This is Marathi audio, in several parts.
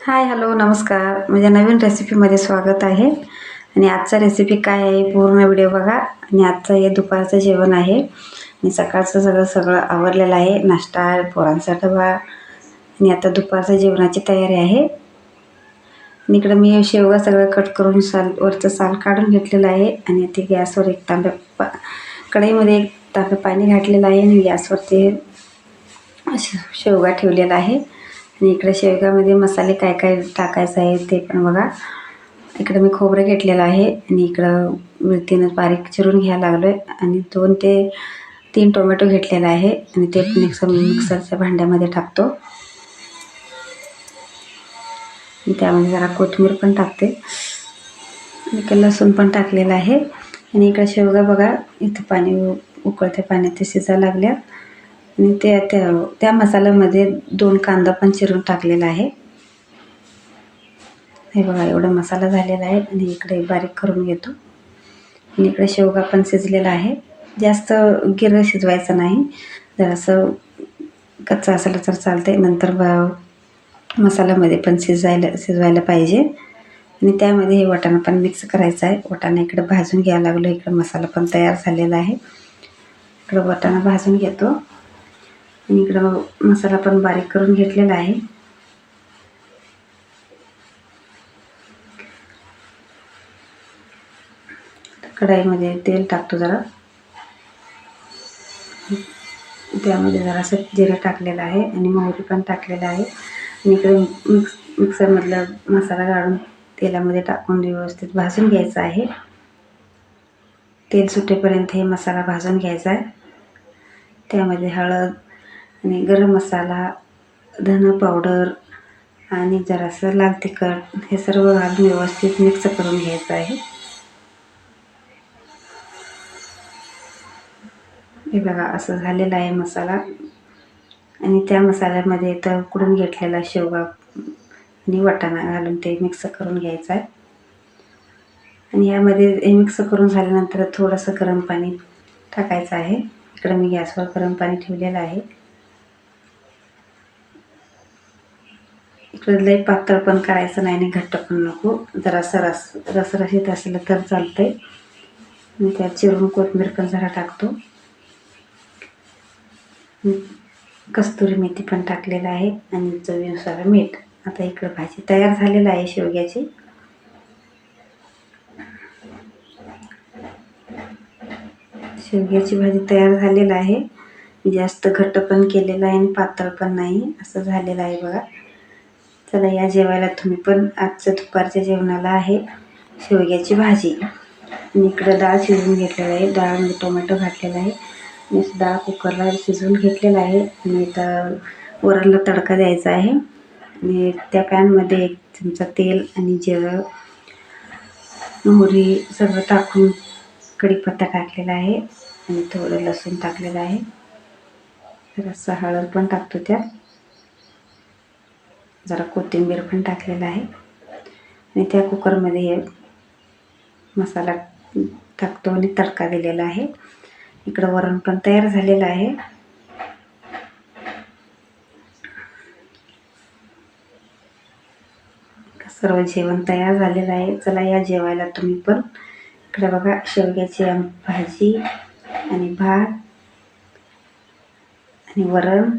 हाय हॅलो नमस्कार. माझ्या नवीन रेसिपीमध्ये स्वागत आहे. आणि आजचा रेसिपी काय आहे? पूर्ण व्हिडिओ बघा. आणि आजचं हे दुपारचं जेवण आहे. आणि सकाळचं सगळं सगळं आवरलेलं आहे. नाश्ता पोरांचा डबा. आणि आता दुपारचं जेवणाची तयारी आहे. आणि इकडं मी शेवगा सगळं कट करून साल वरचं साल काढून घेतलेलं आहे. आणि ते गॅसवर एक तांब्या पा कढईमध्ये एक तांब्या पाणी घातलेलं आहे. आणि गॅसवर ते शेवगा ठेवलेला आहे. आणि इकडे शेवगामध्ये मसाले काय काय टाकायचं आहे ते पण बघा. इकडं मी खोबरं घेतलेलं आहे आणि इकडं मिरतीनं बारीक चिरून घ्यायला लागलो आहे आणि दोन ते तीन टोमॅटो घेतलेला आहे आणि ते मिक्सर मिक्सरच्या भांड्यामध्ये टाकतो. त्यामध्ये जरा कोथिंबीर पण टाकते. आणि इकडं लसूण पण टाकलेलं आहे. आणि इकडं शेवगा बघा इथं पाणी उकळत्या पाण्यात ते शिजायला लागल्या आणि त्या त्या त्या मसाल्यामध्ये दोन कांदा पण चिरून टाकलेला आहे. हे बघा एवढा मसाला झालेला आहे आणि इकडे बारीक करून घेतो. आणि इकडे शेवगा पण शिजलेला आहे. जास्त गिरं शिजवायचं नाही. जरासं कच्चा असला तर चालते नंतर मसाल्यामध्ये पण शिजायला शिजवायला पाहिजे. आणि त्यामध्ये हे वाटाणा पण मिक्स करायचं आहे. वाटाणा इकडे भाजून घ्यायला लागलो. इकडे मसाला पण तयार झालेला आहे. इकडं वाटाणा भाजून घेतो. आणि इकडं मसाला पण बारीक करून घेतलेला आहे. कढाईमध्ये तेल टाकतो जरा. त्यामध्ये जरासं जिरं टाकलेलं आहे आणि मोहरी पण टाकलेलं आहे. आणि इकडे मिक्स मिक्सरमधला मसाला काढून तेलामध्ये टाकून व्यवस्थित भाजून घ्यायचा आहे. तेल सुटेपर्यंत हे मसाला भाजून घ्यायचा आहे. त्यामध्ये हळद आणि गरम मसाला धन पावडर आणि जरासं लाल तिखट हे सर्व घालून व्यवस्थित मिक्स करून घ्यायचं आहे. हे बघा असं झालेलं आहे मसाला. आणि त्या मसाल्यामध्ये तर उकडून घेतलेला शेवगा आणि वाटाणा घालून ते मिक्स करून घ्यायचं आहे. आणि यामध्ये हे मिक्स करून झाल्यानंतर थोडंसं गरम पाणी टाकायचं आहे. इकडं मी गॅसवर गरम पाणी ठेवलेलं आहे. इकडं लई पातळ पण करायचं नाही आणि घट्ट पण नको. जरा रस रसरशीत असलं तर चालतंय. मी त्यात चिरून कोथिंबीर पण जरा टाकतो. कस्तुरी मेथी पण टाकलेलं आहे आणि चवीनुसार मीठ. आता इकडं भाजी तयार झालेलं आहे शेवग्याची. शेवग्याची भाजी तयार झालेलं आहे. जास्त घट्ट पण केलेलं आहे आणि पातळ पण नाही. असं झालेलं आहे बघा. चला या जेवायला तुम्ही पण आजच्या दुपारच्या जेवणाला आहे शेवग्याची भाजी. आणि इकडं डाळ शिजवून घेतलेलं आहे. डाळमध्ये टोमॅटो घातलेला आहे. आणि डाळ कुकरला शिजवून घेतलेला आहे. आणि आता वरणला तडका द्यायचा आहे. आणि त्या पॅनमध्ये एक चमचा तेल आणि जिरं मोहरी सगळं टाकून कढीपत्ता टाकलेला आहे. आणि थोडं लसूण टाकलेलं आहे. जरासं हळद पण टाकतो त्यात. जरा कोथिंबीर पण टाकलेला आहे. आणि त्या कुकरमध्ये हे मसाला टाकतो आणि तडका दिलेला आहे. इकडं वरण पण तयार झालेलं आहे. सर्व जेवण तयार झालेलं आहे. चला या जेवायला तुम्ही पण. इकडे बघा शेवग्याची भाजी आणि भात आणि वरण.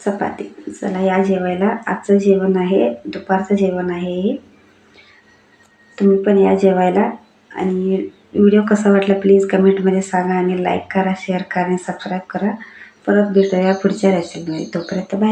चपाती. चला या जेवायला. आजचं जेवण आहे. दुपारचं जेवण आहे हे. तुम्ही पण या जेवायला. आणि व्हिडिओ कसा वाटला प्लीज कमेंटमध्ये सांगा आणि लाईक करा शेअर करा आणि सबस्क्राईब करा. परत भेटूया पुढच्या रेसिपीमध्ये तोपर्यंत बाय